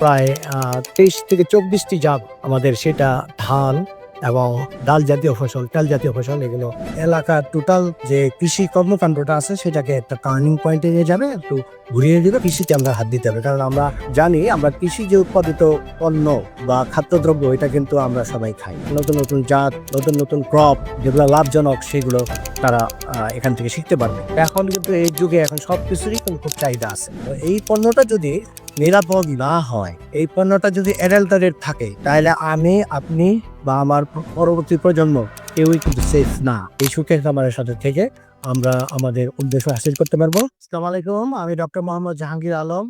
প্রায় তেইশ থেকে চব্বিশটি জাত আমাদের সেটা ধান এবং ডাল জাতীয় ফসল ডাল জাতীয় ফসল এগুলো। এলাকার টোটাল যে কৃষি কর্মকাণ্ডটা আছে, সেটাকে একটা টার্নিং পয়েন্টে নিয়ে যাবে, একটু ঘুরিয়ে দিবে কৃষিতে আমরা হাত দিতে হবে। কারণ আমরা জানি, আমরা কৃষি যে উৎপাদিত পণ্য বা খাদ্যদ্রব্য, এটা কিন্তু আমরা সবাই খাই। নতুন নতুন জাত, নতুন নতুন ক্রপ যেগুলো লাভজনক, সেগুলো তারা এখান থেকে শিখতে পারবে। এখন কিন্তু এই যুগে এখন সব কিছুরই খুব চাহিদা আছে। তো এই পণ্যটা যদি নিরাপদ না হয়, এই পণ্যটা যদি অ্যাডাল্টারেট থাকে, তাহলে আমি, আপনি বা আমার পরবর্তী প্রজন্ম কেউই কিন্তু সেফ না। এই সুখের খামারের সাথে থেকে আমরা আমাদের উদ্দেশ্য হাসিল করতে পারব। আসসালামু আলাইকুম, আমি ডক্টর মোহাম্মদ জাহাঙ্গীর আলম।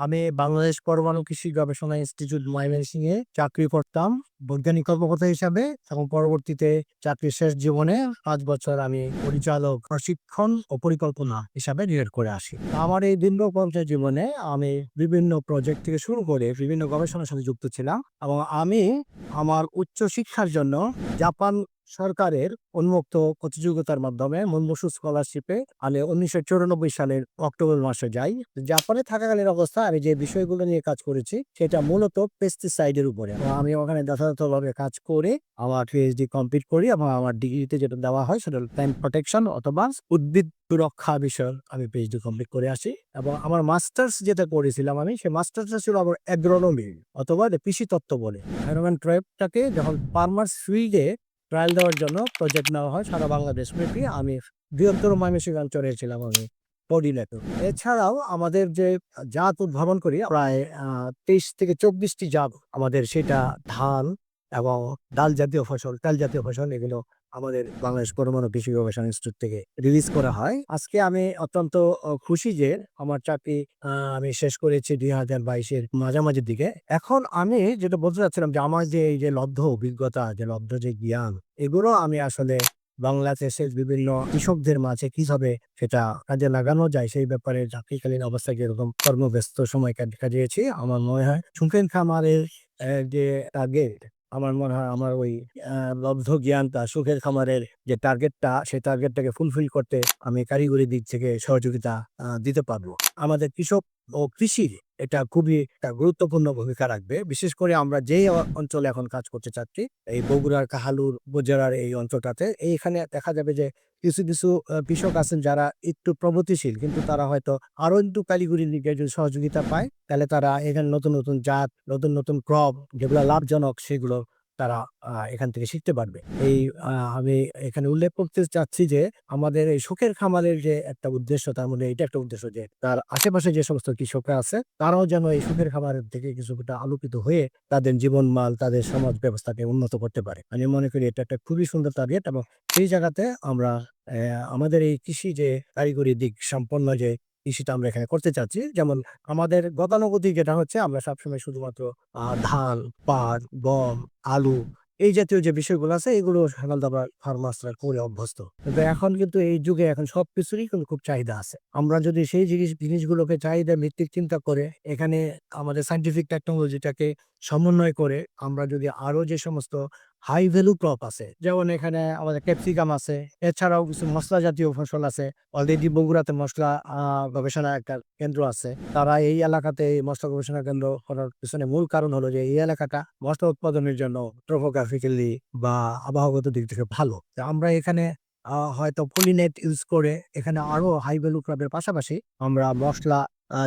আমি বাংলাদেশ পরমাণু কৃষি গবেষণা ইনস্টিটিউট ময়মনসিং এ চাকরি করতাম বৈজ্ঞানিক কর্মকর্তা হিসাবে। এবং পরবর্তীতে চাকরির শেষ জীবনে পাঁচ বছর আমি পরিচালক, প্রশিক্ষণ ও পরিকল্পনা হিসাবে ডিরেক্ট করে আসি। আমার এই দীর্ঘ পঞ্চায়েত জীবনে আমি বিভিন্ন প্রজেক্ট থেকে শুরু করে বিভিন্ন গবেষণার সাথে যুক্ত ছিলাম এবং আমি আমার উচ্চ শিক্ষার জন্য জাপান সরকারের উন্মুক্ত প্রতিযোগিতার মাধ্যমে মুনমুসু স্কলারশিপে আমি উনিশশো চৌরানব্বই সালের অক্টোবর মাসে যাই। জাপানে থাকাকালীন অবস্থা আমি যে বিষয়গুলো নিয়ে কাজ করেছি, সেটা মূলত পেস্টিসাইডের উপরে। আমি ওখানে যথাযথভাবে কাজ করে আমার পিএইচডি কমপ্লিট করি এবং আমার ডিগ্রিতে যেটা দেওয়া হয়, সেটা প্ল্যান্ট প্রোটেকশন অথবা উদ্ভিদ সুরক্ষা বিষয় আমি পিএইচডি কমপ্লিট করে আসি। এবং আমার মাস্টার্স যেটা করেছিলাম আমি, সেই মাস্টার্সটা ছিল আমার অ্যাগ্রোনমি অথবা কৃষি তত্ত্ব বলে। অ্যাগ্রোনমি ট্রাইবটাকে যখন ফার্মার্স ফিল্ডে ট্রায়াল দেওয়ার জন্য প্রজেক্ট নেওয়া হয় সারা বাংলাদেশ ব্যাপী। আমি বৃহত্তর ময়মনসিংহ অঞ্চলে ছিলাম আমি কোঅর্ডিনেটর এছাড়াও আমাদের যে জাত উদ্ভাবন করি, প্রায় তেইশ থেকে চব্বিশটি জাত আমাদের সেটা ধান এবং ডাল জাতীয় ফসল ডাল জাতীয় ফসল এগুলো আমাদের বাংলাদেশ পরমাণু কৃষি গবেষণা ইনস্টিটিউট থেকে রিলিজ করা হয়। আজকে আমি অত্যন্ত খুশি যে আমার চাকরি আমি শেষ করেছি দুই হাজার বাইশের মাঝামাঝির দিকে। এখন আমি যেটা বলতে চাচ্ছিলাম যে, আমার যে এই যে লব্ধ অভিজ্ঞতা, যে লব্ধ যে জ্ঞান, এগুলো আমি আসলে বাংলাদেশের বিভিন্ন কৃষকদের মাঝে কীভাবে সেটা কাজে লাগানো যায়, সেই ব্যাপারে চাকরিকালীন অবস্থায় যেরকম কর্মব্যস্ত সময় কাটিয়েছি, আমার মনে হয়। সুখেন খামারের যে টার্গেট আমার মনে হয় আমার ওই লব্ধ জ্ঞানটা সুখের খামারের যে টার্গেটটা সেই টার্গেটটাকে ফুলফিল করতে আমি কারিগরি দিক থেকে সহযোগিতা দিতে পারব। আমাদের কৃষক ও কৃষির এটা খুবই একটা গুরুত্বপূর্ণ ভূমিকা রাখবে। বিশেষ করে আমরা যেই অঞ্চলে এখন কাজ করতে চাচ্ছি, এই বগুড়ার কাহালুর উপজেলার এই অঞ্চলটাতে, এইখানে দেখা যাবে যে কিছু কিছু কৃষক আছেন যারা একটু প্রগতিশীল, কিন্তু তারা হয়তো আরও একটু কারিগরির দিকে যদি সহযোগিতা পায়, তাহলে তারা এখানে নতুন নতুন জাত, নতুন নতুন ক্রপ যেগুলো লাভজনক সেগুলো তারা এখান থেকে শিখতে পারবে। এই আমি এখানে উল্লেখ করতে চাচ্ছি যে, আমাদের এই সুখের খামারের যে একটা উদ্দেশ্য, তার মধ্যে এটা একটা উদ্দেশ্য যে, তার আশেপাশে যে সমস্ত কৃষকরা আছে, তারাও যেন এই সুখের খামারের থেকে কিছুটা আলোকিত হয়ে তাদের জীবন মাল তাদের সমাজ ব্যবস্থাকে উন্নত করতে পারে। আমি মনে করি এটা একটা খুবই সুন্দর টার্গেট এবং সেই জায়গাতে আমরা আমাদের এই কৃষি যে কারিগরি দিক সম্পন্ন যে কৃষিটা আমরা এখানে করতে চাচ্ছি। যেমন আমাদের গতানুগতিক যেটা হচ্ছে আমরা সবসময় শুধুমাত্র ধান, পাট, গম, আলু এই জাতীয় যে বিষয়গুলো আছে এগুলো সাধারণত আমরা ফার্মার্সরা করে অভ্যস্ত। কিন্তু এখন কিন্তু এই যুগে এখন সব কিছুরই কিন্তু খুব চাহিদা আছে। আমরা যদি সেই জিনিস, জিনিসগুলোকে চাহিদা ভিত্তিক চিন্তা করে এখানে আমাদের সাইন্টিফিক টেকনোলজিটাকে সমন্বয় করে আমরা যদি আরও যে সমস্ত হাই ভ্যালু ক্রপ আছে। যেমন এখানে আমাদের ক্যাপসিকাম আছে, এছাড়াও কিছু মশলা জাতীয় ফসল আছে। অলরেডি বগুড়াতে মশলা গবেষণা একটা কেন্দ্র আছে। তারা এই এলাকাতে এই মশলা গবেষণা কেন্দ্র করার পিছনে মূল কারণ হলো যে, এই এলাকাটা মশলা উৎপাদনের জন্য ট্রোপোগ্রাফিক্যালি বা আবহাওয়াগত দিক থেকে ভালো। আমরা এখানে হয়তো পলিনেট ইউজ করে এখানে আরও হাই ভ্যালু ক্রপের পাশাপাশি আমরা মশলা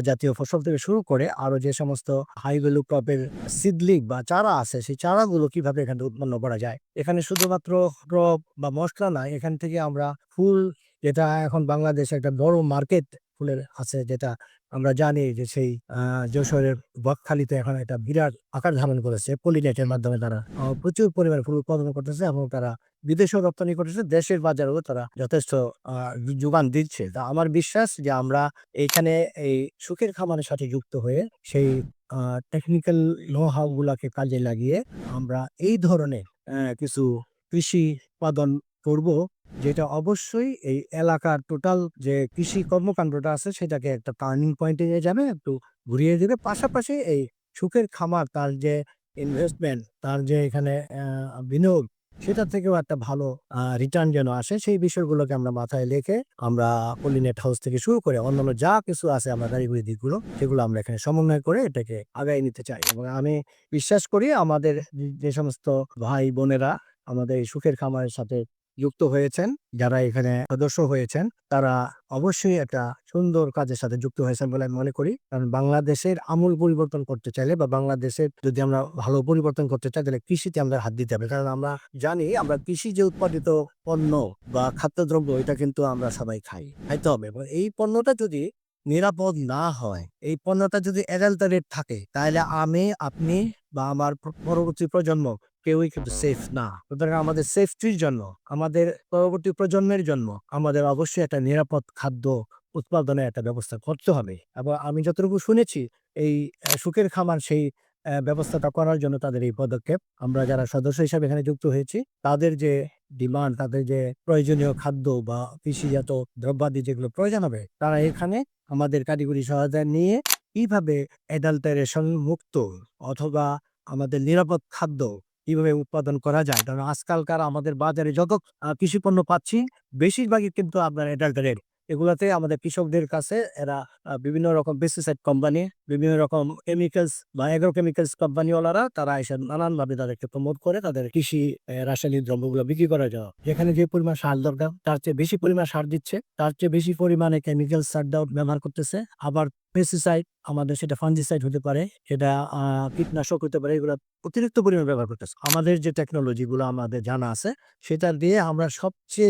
জাতীয় ফসল থেকে শুরু করে আরও যে সমস্ত হাই ভ্যালু ক্রপের সিডলিং বা চারা আছে, সেই চারাগুলো কীভাবে এখানে উৎপন্ন করা যায়? এখানে শুধুমাত্র ক্রপ বা মশলা না, এখান থেকে আমরা ফুল, যেটা এখন বাংলাদেশে একটা বড় মার্কেট ফুলের আছে, যেটা আমরা জানি যে সেই যশোরের বকখালিতে এখন একটা বিরাট আকার ধারণ করেছে পলিনেটের মাধ্যমে তারা। প্রচুর পরিমাণে ফুল উৎপাদন করতেছে এবং তারা বিদেশেও রপ্তানি করতেছে, দেশের বাজারেও তারা যথেষ্ট যোগান দিচ্ছে। তা আমার বিশ্বাস যে আমরা এইখানে এই সুখের খামারের সাথে যুক্ত হয়ে সেই টেকনিক্যাল নো হাউ গুলাকে কাজে লাগিয়ে আমরা এই ধরনের কিছু কৃষি উৎপাদন করব। যেটা অবশ্যই এই এলাকার টোটাল যে কৃষি কর্মকাণ্ডটা আছে, সেটাকে একটা টার্নিং পয়েন্টে নিয়ে যাবে, একটু ঘুরিয়ে দেবে। পাশাপাশি এই সুখের খামার, তার যে ইনভেস্টমেন্ট তার যে এখানে বিনিয়োগ সেটা থেকেও একটা ভালো রিটার্ন যেন আসে, সেই বিষয়গুলোকে আমরা মাথায় রেখে আমরা পলিনেট হাউস থেকে শুরু করে অন্যান্য যা কিছু আছে আমরা কারিগরি দিকগুলো, সেগুলো আমরা এখানে সমন্বয় করে এটাকে আগায় নিতে চাই। এবং আমি বিশ্বাস করি আমাদের যে সমস্ত ভাই বোনেরা আমাদের এই সুখের খামারের সাথে যুক্ত হয়েছেন, যারা এখানে সদস্য হয়েছেন, তারা অবশ্যই একটা সুন্দর কাজের সাথে যুক্ত হয়েছেন বলে আমি মনে করি। কারণ বাংলাদেশের আমূল পরিবর্তন করতে চাইলে বা বাংলাদেশের যদি আমরা ভালো পরিবর্তন করতে চাই, তাহলে কৃষিতে আমরা হাত দিতে হবে। কারণ আমরা জানি, আমরা কৃষি যে উৎপাদিত পণ্য বা খাদ্যদ্রব্য, এটা কিন্তু আমরা সবাই খাই, খাইতে হবে। এই পণ্যটা যদি নিরাপদ না হয়, এই পণ্যটা যদি এডাল্টারেট থাকে, তাহলে আমি, আপনি বা আমার পরবর্তী প্রজন্ম কেউই কিন্তু সেফ না। সুতরাং আমাদের সেফটির জন্য, আমাদের পরবর্তী প্রজন্মের জন্য আমাদের অবশ্যই একটা নিরাপদ খাদ্য উৎপাদনের একটা ব্যবস্থা করতে হবে। এবং আমি যতটুকু শুনেছি, এই সুখের খামার সেই ব্যবস্থাটা করার জন্য তাদের এই পদক্ষেপ। আমরা যারা সদস্য হিসাবে এখানে যুক্ত হয়েছি, তাদের যে ডিমান্ড তাদের যে প্রয়োজনীয় খাদ্য বা কৃষিজাত দ্রব্যাদি যেগুলো প্রয়োজন হবে, তারা এখানে আমাদের কারিগরি সহায়তা নিয়ে কীভাবে অ্যাডাল্টারেশন মুক্ত অথবা আমাদের নিরাপদ খাদ্য কীভাবে উৎপাদন করা যায়। কারণ আজকালকার আমাদের বাজারে যত কৃষি পণ্য পাচ্ছি, বেশিরভাগই কিন্তু আপনার অ্যাডাল্টারেড এগুলাতে আমাদের কৃষকদের কাছে এরা বিভিন্ন রকম পেস্টিসাইড কোম্পানি বিভিন্ন রকম কেমিক্যালস বা এগ্রো কেমিক্যালস কোম্পানিওয়ালারা তারা এসে নানানভাবে তাদেরকে প্রমোট করে তাদের কৃষি রাসায়নিক দ্রব্যগুলো বিক্রি করা যায় যেখানে যে পরিমাণ সার দরকার, তার চেয়ে বেশি পরিমাণ সার দিচ্ছে, তার চেয়ে বেশি পরিমাণে কেমিক্যাল সার ব্যবহার করতেছে। আবার পেস্টিসাইড আমাদের সেটা ফাঞ্জিসাইড হতে পারে সেটা কীটনাশক হতে পারে, এগুলো অতিরিক্ত পরিমাণে ব্যবহার করতেছে। আমাদের যে টেকনোলজিগুলো আমাদের জানা আছে, সেটা দিয়ে আমরা সবচেয়ে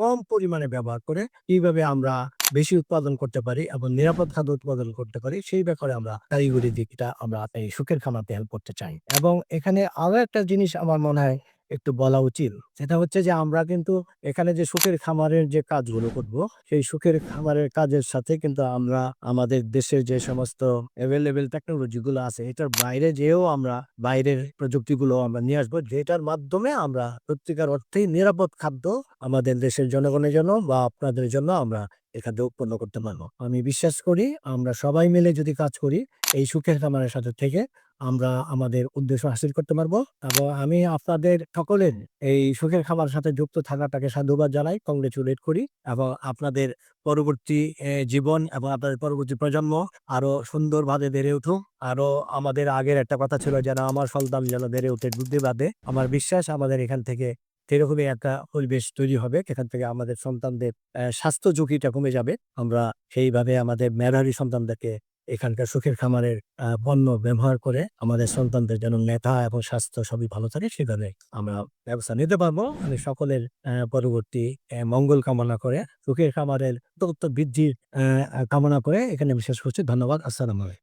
কম পরিমাণে ব্যবহার করে কীভাবে আমরা বেশি উৎপাদন করতে পারি এবং নিরাপদ খাদ্য উৎপাদন করতে পারি, সেই ব্যাপারে আমরা কারিগরি দিকটা আমরা এই সুখের খামারতে হেল্প করতে চাই। এবং এখানে আরও একটা জিনিস আমার মনে হয় একটু বলা উচিত। সেটা হচ্ছে যে, আমরা কিন্তু এখানে যে সুখের খামারের যে কাজগুলো করব, সেই সুখের খামারের কাজের সাথে কিন্তু আমরা, আমাদের দেশের যে সমস্ত অ্যাভেলেবেল টেকনোলজি গুলো আছে, এটার বাইরে যেও আমরা, বাইরের প্রযুক্তিগুলো আমরা নিয়ে আসব, যেটার মাধ্যমে আমরা সত্যিকার অর্থেই নিরাপদ খাদ্য আমাদের দেশের জনগণের জন্য বা আপনাদের জন্য আমরা এখানে উৎপন্ন করতে পারব। আমি বিশ্বাস করি আমরা সবাই মিলে যদি কাজ করি, এই সুখের খামারের সাথে থেকে আমরা আমাদের উদ্দেশ্য হাসিল করতে পারব। এবং আমি আপনাদের সকলের এই সুখের খামারের সাথে যুক্ত থাকাটাকে সাধুবাদ জানাই কংগ্রেচুলেট করি এবং আপনাদের পরবর্তী জীবন এবং আপনাদের পরবর্তী প্রজন্ম আরও সুন্দরভাবে বেড়ে উঠুক। আরও আমাদের আগের একটা কথা ছিল যেন, আমার সন্তান যেন বেড়ে উঠে বুদ্ধিবাদে আমার বিশ্বাস আমাদের এখান থেকে সেরকমই একটা পরিবেশ তৈরি হবে। এখান থেকে আমাদের সন্তানদের স্বাস্থ্য ঝুঁকিটা কমে যাবে। আমরা সেইভাবে আমাদের মেধাবী সন্তানদেরকে এখানকার সুখের খামারের পণ্য ব্যবহার করে আমাদের সন্তানদের যেন মেধা এবং স্বাস্থ্য সবই ভালো থাকে, সেভাবে আমরা ব্যবস্থা নিতে পারব। আমি সকলের পরবর্তী মঙ্গল কামনা করে, সুখের খামারের তথ্য বৃদ্ধির কামনা করে এখানে বিশেষ করছি। ধন্যবাদ। আসসালাম আলাইকুম।